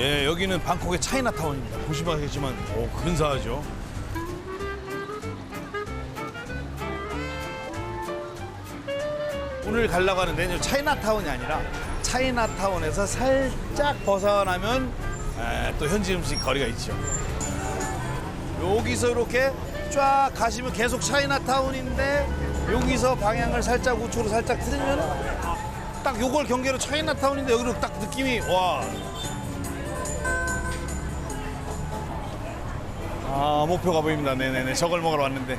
예, 여기는 방콕의 차이나타운입니다. 보시면 알겠지만, 오, 근사하죠. 오늘 가려고 하는 데는 차이나타운이 아니라 차이나타운에서 살짝 벗어나면 에, 또 현지 음식 거리가 있죠. 여기서 이렇게 쫙 가시면 계속 차이나타운인데 여기서 방향을 살짝 우측으로 살짝 틀면 딱 요걸 경계로 차이나타운인데 여기로 딱 느낌이 와. 목표가 보입니다. 네네네 저걸 먹으러 왔는데.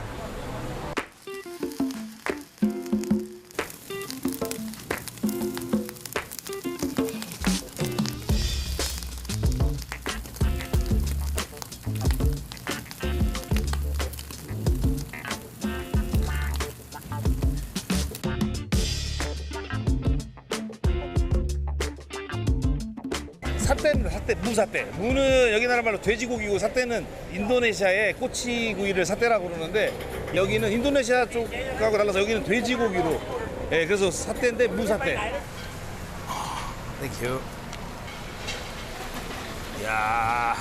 사떼입니다. 사떼, 무사떼. 무는 여기 나라 말로 돼지고기고 사떼는 인도네시아의 꼬치구이를 사떼라고 그러는데 여기는 인도네시아 쪽하고 달라서 여기는 돼지고기로. 예, 그래서 사떼인데 무사떼. 땡큐. 야.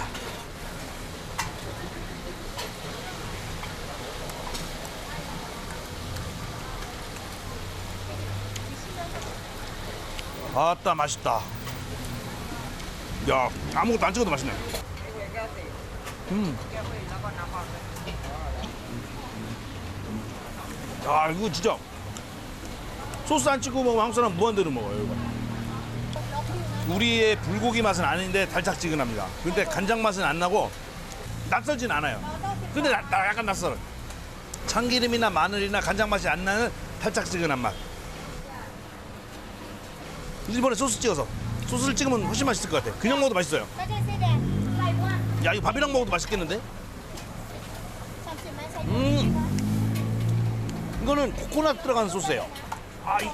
아따 맛있다. 야 아무것도 안 찍어도 맛있네. 음. 야 이거 진짜 소스 안 찍고 먹으면 한국 사람 무한대로 먹어요 이거. 우리의 불고기 맛은 아닌데 달짝지근합니다. 근데 간장 맛은 안 나고 낯설진 않아요. 근데 나, 나 약간 낯설어. 참기름이나 마늘이나 간장 맛이 안 나는 달짝지근한 맛. 일본에 소스 찍어서 소스를 찍으면 훨씬 맛있을 것 같아. 그냥 먹어도 맛있어요. 야 이거 밥이랑 먹어도 맛있겠는데? 음. 이거는 코코넛 들어간 소스예요. 아, 이...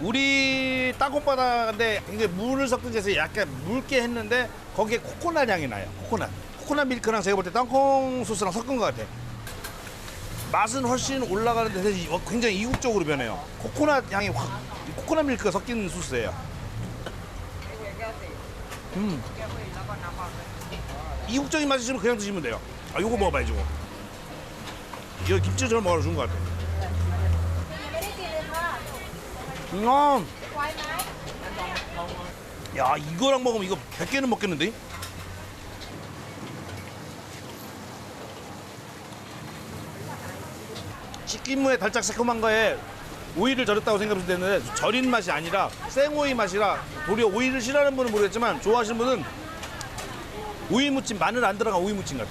우리 땅콩바다인데 굉장히 물을 섞은 데서 약간 묽게 했는데 거기에 코코넛 향이 나요. 코코넛. 코코넛 밀크랑 제가 볼 때 땅콩 소스랑 섞은 것 같아. 맛은 훨씬 올라가는 데 대신 어, 굉장히 이국적으로 변해요. 코코넛 향이 확 코코넛 밀크가 섞인 소스예요. 음. 이국적인 맛이 있으면 그냥 드시면 돼요. 아, 요거 먹어봐야지, 이거. 이거 김치처럼 먹어준것 같아. 음. 야, 이거랑 먹으면 이거 100개는 먹겠는데? 씻김무의 달짝 새콤한 거에 오이를 절였다고 생각했을 때는 절인 맛이 아니라 생오이 맛이라 도리어 오이를 싫어하는 분은 모르겠지만 좋아하시는 분은 오이 무침 마늘 안 들어간 오이 무침 같아.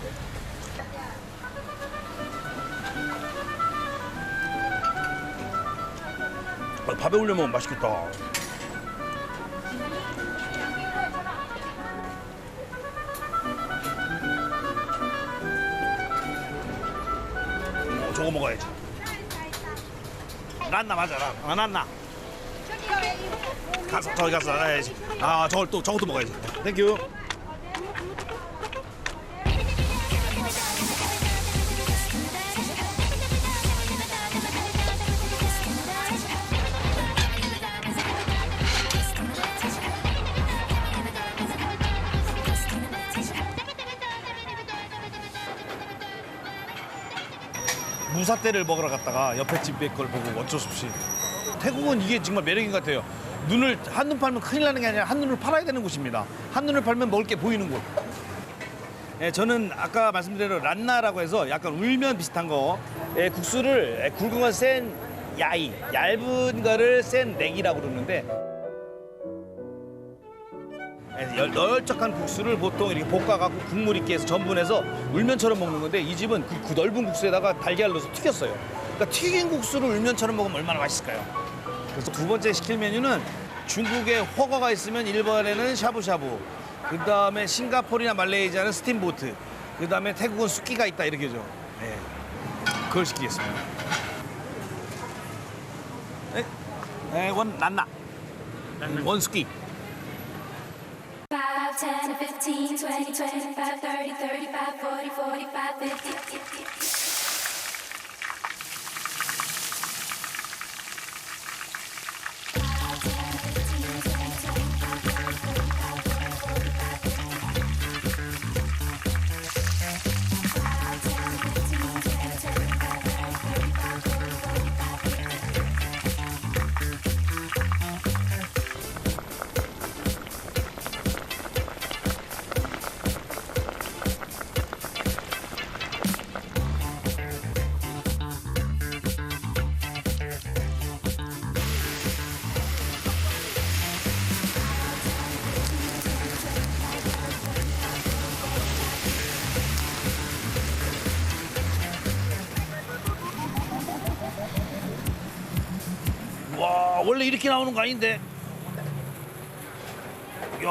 아, 밥에 올려 먹으면 맛있겠다. 어, 저거 먹어야지. 란나 맞아, 란. 아, 란나. 가서 저기 가서 알아야지. 아, 저걸 또 저것도 먹어야지. 땡큐. 무사떼를 먹으러 갔다가 옆에 집에 걸 보고 어쩔 수 없이 태국은 이게 정말 매력인 것 같아요. 눈을 한눈 팔면 큰일 나는 게 아니라 한눈을 팔아야 되는 곳입니다. 한눈을 팔면 먹을 게 보이는 곳. 예, 저는 아까 말씀드린 대로 란나라고 해서 약간 울면 비슷한 거 예, 국수를 예, 굵은 건센 야이, 얇은 거를 센 냉이라고 그러는데 널쩍한 국수를 보통 이렇게 볶아갖고 국물 있게 해서 전분해서 울면처럼 먹는 건데 이 집은 그, 그 넓은 국수에다가 달걀 넣어서 튀겼어요. 그러니까 튀긴 국수를 울면처럼 먹으면 얼마나 맛있을까요? 그래서 두 번째 시킬 메뉴는 중국에 허거가 있으면 일본에는 샤브샤브, 그 다음에 싱가포르나 말레이시아는 스팀보트, 그 다음에 태국은 숙기가 있다 이렇게죠. 네, 그걸 시키겠습니다. 네, 네, 원 난나, 원 숙기. 5, 10, 15, 20, 25, 30, 35, 40, 45, 50. 원래 이렇게 나오는 거 아닌데. 야.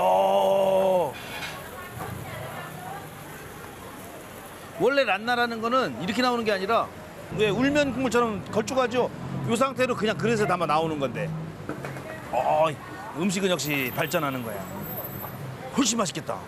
원래 란나라는 거는 이렇게 나오는 게 아니라 왜 울면 국물처럼 걸쭉하죠? 이 상태로 그냥 그릇에 담아 나오는 건데. 어, 음식은 역시 발전하는 거야. 훨씬 맛있겠다.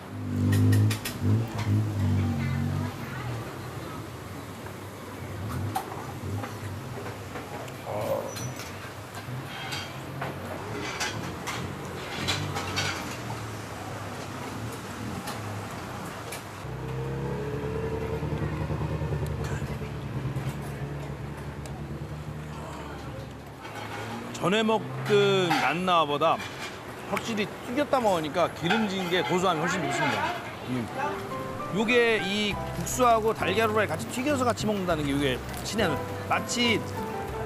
전에 먹던 란나보다 확실히 튀겼다 먹으니까 기름진 게 고소함이 훨씬 좋습니다. 음. 요게 이 국수하고 달걀 후라이 같이 튀겨서 같이 먹는다는 게 이게 한 마치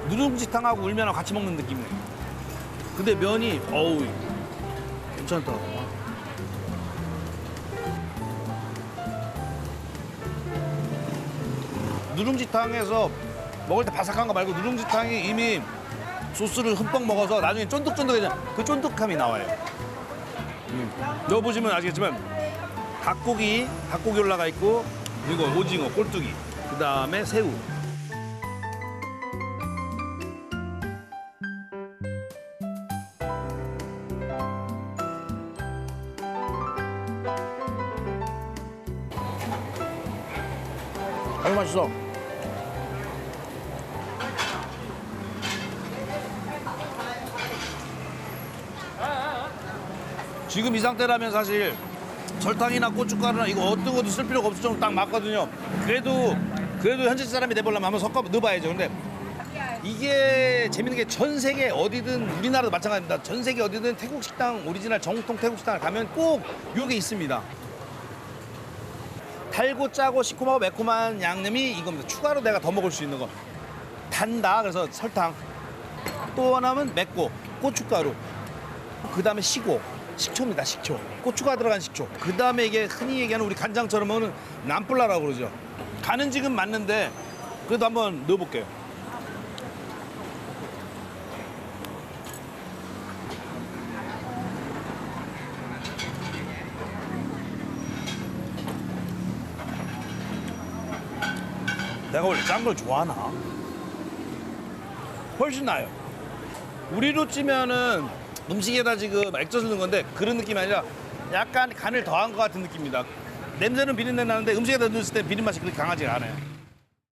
누룽지탕하고 울면하고 같이 먹는 느낌이에요. 근데 면이 어우 괜찮다. 누룽지탕에서 먹을 때 바삭한 거 말고 누룽지탕이 이미 소스를 흠뻑 먹어서 나중에 쫀득쫀득해져 그 쫀득함이 나와요. 음. 여기 보시면 아시겠지만 닭고기, 닭고기 올라가 있고 그리고 오징어, 꼴뚜기, 그 다음에 새우. 아주 맛있어. 지금 이 상태라면 사실 설탕이나 고춧가루나 이거 어떤 것도 쓸 필요가 없을 정도로 딱 맞거든요. 그래도 그래도 현지 사람이 돼보려면 한번 섞어 넣어봐야죠. 근데 이게 재밌는 게 전 세계 어디든 우리나라도 마찬가지입니다. 전 세계 어디든 태국 식당 오리지널 정통 태국 식당을 가면 꼭 요게 있습니다. 달고 짜고 시큼하고 매콤한 양념이 이겁니다. 추가로 내가 더 먹을 수 있는 거. 단다. 그래서 설탕. 또 하나는 맵고 고춧가루. 그 다음에 시고 식초입니다 식초. 고추가 들어간 식초. 그 다음에 이게 흔히 얘기하는 우리 간장처럼 먹는 남플라라고 그러죠. 간은 지금 맞는데 그래도 한번 넣어볼게요. 내가 원래 짠 걸 좋아하나? 훨씬 나아요. 우리로 찌면은 음식에다 지금 액젓을 넣은 건데 그런 느낌이 아니라 약간 간을 더한 것 같은 느낌입니다. 냄새는 비린내 나는데 음식에다 넣었을 때 비린 맛이 그렇게 강하지가 않아요.